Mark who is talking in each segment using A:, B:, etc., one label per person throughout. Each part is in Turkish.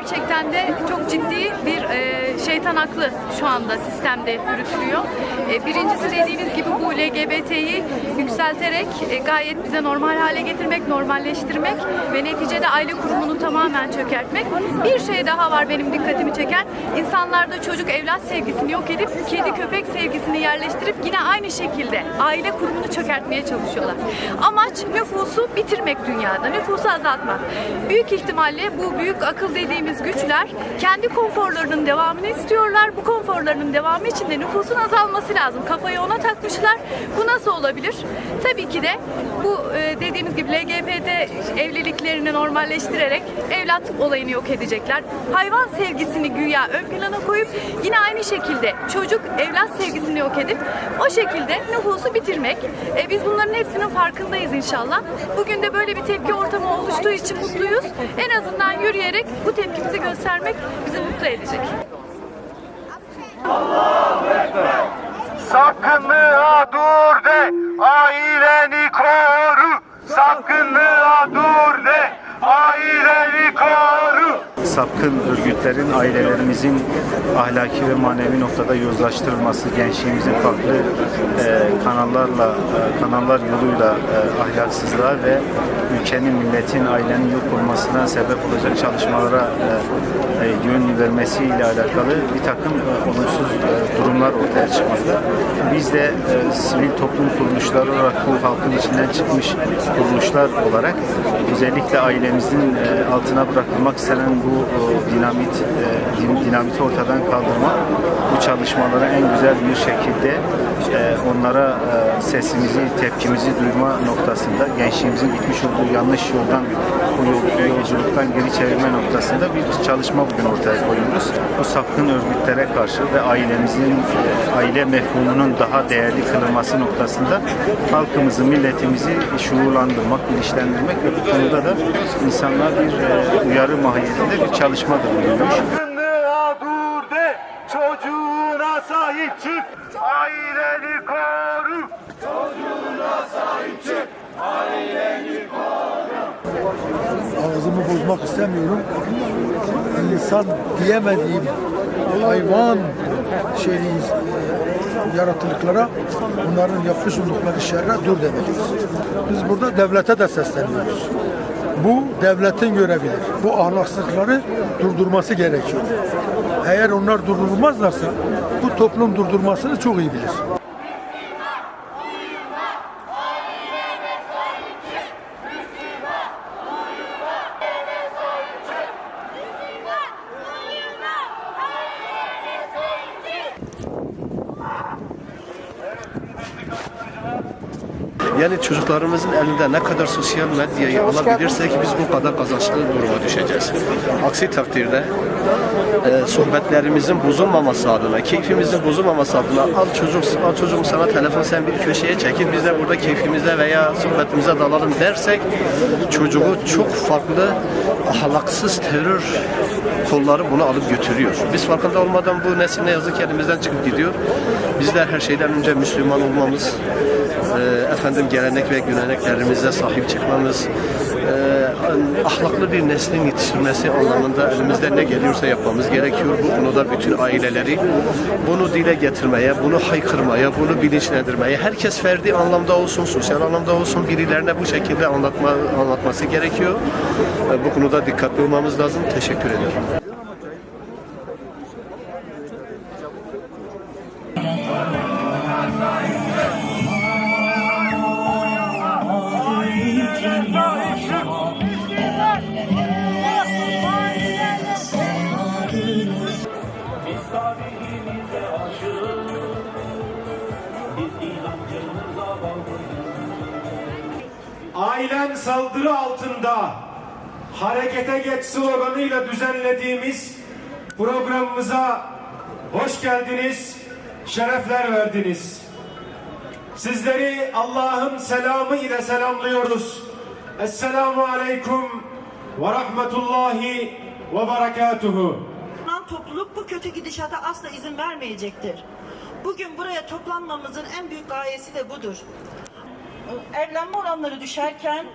A: gerçekten de çok ciddi bir e, şeytan aklı şu anda sistemde yürütülüyor. E, birincisi dediğiniz gibi bu LGBT'yi yükselterek e, gayet bize normal hale getirmek, normalleştirmek ve neticede aile kurumunu tamamen çökertmek. Bir şey daha var benim dikkatimi çeken. İnsanlarda çocuk evlat sevgisini yok edip kedi köpek sevgisini yerleştirip yine aynı şekilde aile kurumunu çökertmeye çalışıyorlar. Amaç nüfusu bitirmek dünyada, nüfusu azaltmak. Büyük ihtimalle bu büyük akıl dediğimiz güçler kendi konforlarının devamını istiyorlar. Bu konforlarının devamı için de nüfusun azalması lazım. Kafayı ona takmışlar. Bu nasıl olabilir? Tabii ki de bu e, dediğimiz gibi LGBT evliliklerini normalleştirerek evlat olayını yok edecekler. Hayvan sevgisini güya ön plana koyup yine aynı şekilde çocuk evlat sevgisini yok edip o şekilde nüfusu bitirmek. E, biz bunların hepsinin farkındayız inşallah. Bugün de böyle bir tepki ortamı oluştuğu için mutluyuz. En azından yürüyerek bu tepkimizi göstermek bizi mutlu edecek.
B: Sakınlığa dur de, aileni koru. Sakınlığa dur de, aileni koru.
C: Sapkın örgütlerin ailelerimizin ahlaki ve manevi noktada yozlaştırılması, gençliğimizin farklı e, kanallarla, e, kanallar yoluyla e, ahlaksızlığa ve ülkenin, milletin, ailenin yok olmasına sebep olacak çalışmalara e, e, yön vermesiyle alakalı bir takım e, olumsuz e, durumlar ortaya çıkmakta. Biz de e, sivil toplum kuruluşları olarak bu halkın içinden çıkmış kuruluşlar olarak özellikle ailemizin e, altına bırakılmak istenen bu e, dinamit e, din- dinamiti ortadan kaldırma bu çalışmaları en güzel bir şekilde e, onlara e, sesimizi, tepkimizi duyma noktasında gençliğimizin gitmiş olduğu yanlış yoldan bu yol- yolculuktan geri çevirme noktasında bir çalışma bugün ortaya koyuyoruz. Bu sapkın örgütlere karşı ve ailemizin e, aile mefhumunun daha değerli kılınması noktasında halkımızı, milletimizi şuurlandırmak, bilinçlendirmek ve bu konuda da insanlar bir e, uyarı mahiyetinde bir çalışmadır bugünmüş.
B: Sakınlığa dur de, çocuğuna sahip çık. Aileni koru.
D: ağzımı bozmak istemiyorum. İnsan diyemediğim hayvan şeyiz yaratılıklara onların yapmış oldukları şerre dur demeliyiz. Biz burada devlete de sesleniyoruz. Bu devletin görevidir. Bu ahlaksızlıkları durdurması gerekiyor. Eğer onlar durdurulmazlarsa bu toplum durdurmasını çok iyi bilir.
E: Yani çocuklarımızın elinde ne kadar sosyal medyayı alabilirsek biz bu kadar kazançlı duruma düşeceğiz. Aksi takdirde e, sohbetlerimizin bozulmaması adına, keyfimizin bozulmaması adına al çocuk, al çocuğum sana telefon sen bir köşeye çekil biz de burada keyfimize veya sohbetimize dalalım dersek çocuğu çok farklı ahlaksız terör kolları bunu alıp götürüyor. Biz farkında olmadan bu nesil ne yazık elimizden çıkıp gidiyor. Bizler her şeyden önce Müslüman olmamız, e, efendim gelenek ve göreneklerimize sahip çıkmamız, e, ahlaklı bir neslin yetiştirmesi anlamında elimizden ne geliyorsa yapmamız gerekiyor. Bu konuda bütün aileleri bunu dile getirmeye, bunu haykırmaya, bunu bilinçlendirmeye, herkes ferdi anlamda olsun, sosyal anlamda olsun birilerine bu şekilde anlatma, anlatması gerekiyor. E, bu konuda dikkatli olmamız lazım. Teşekkür ederim.
F: Ailen saldırı altında harekete geç sloganıyla düzenlediğimiz programımıza hoş geldiniz, şerefler verdiniz. Sizleri Allah'ın selamı ile selamlıyoruz. Esselamu aleyküm ve rahmetullahi ve berekatuhu.
G: Topluluk bu kötü gidişata asla izin vermeyecektir. Bugün buraya toplanmamızın en büyük gayesi de budur. Evlenme oranları düşerken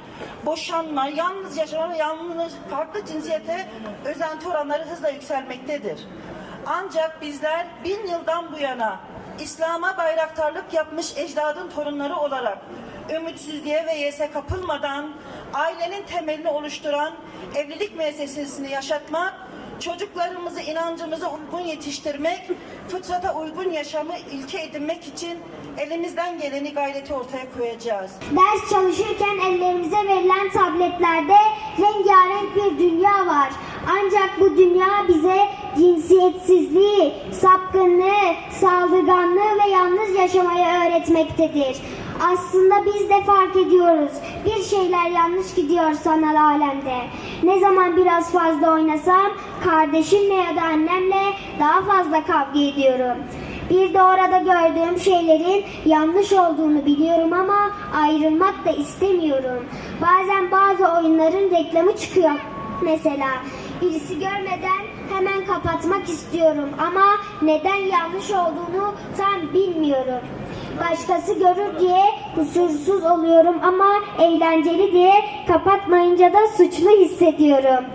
G: boşanma, yalnız yaşama ve yalnız farklı cinsiyete özenti oranları hızla yükselmektedir. Ancak bizler bin yıldan bu yana İslam'a bayraktarlık yapmış ecdadın torunları olarak ümitsizliğe ve yese kapılmadan ailenin temelini oluşturan evlilik müessesesini yaşatmak, çocuklarımızı inancımıza uygun yetiştirmek, fıtrata uygun yaşamı ilke edinmek için elimizden geleni gayreti ortaya koyacağız.
H: Ders çalışırken ellerimize verilen tabletlerde rengarenk bir dünya var. Ancak bu dünya bize cinsiyetsizliği, sapkınlığı, saldırganlığı ve yalnız yaşamayı öğretmektedir. Aslında biz de fark ediyoruz. Bir şeyler yanlış gidiyor sanal alemde. Ne zaman biraz fazla oynasam kardeşimle ya da annemle daha fazla kavga ediyorum. Bir de orada gördüğüm şeylerin yanlış olduğunu biliyorum ama ayrılmak da istemiyorum. Bazen bazı oyunların reklamı çıkıyor. Mesela birisi görmeden hemen kapatmak istiyorum ama neden yanlış olduğunu tam bilmiyorum. Başkası görür diye kusursuz oluyorum ama eğlenceli diye kapatmayınca da suçlu hissediyorum.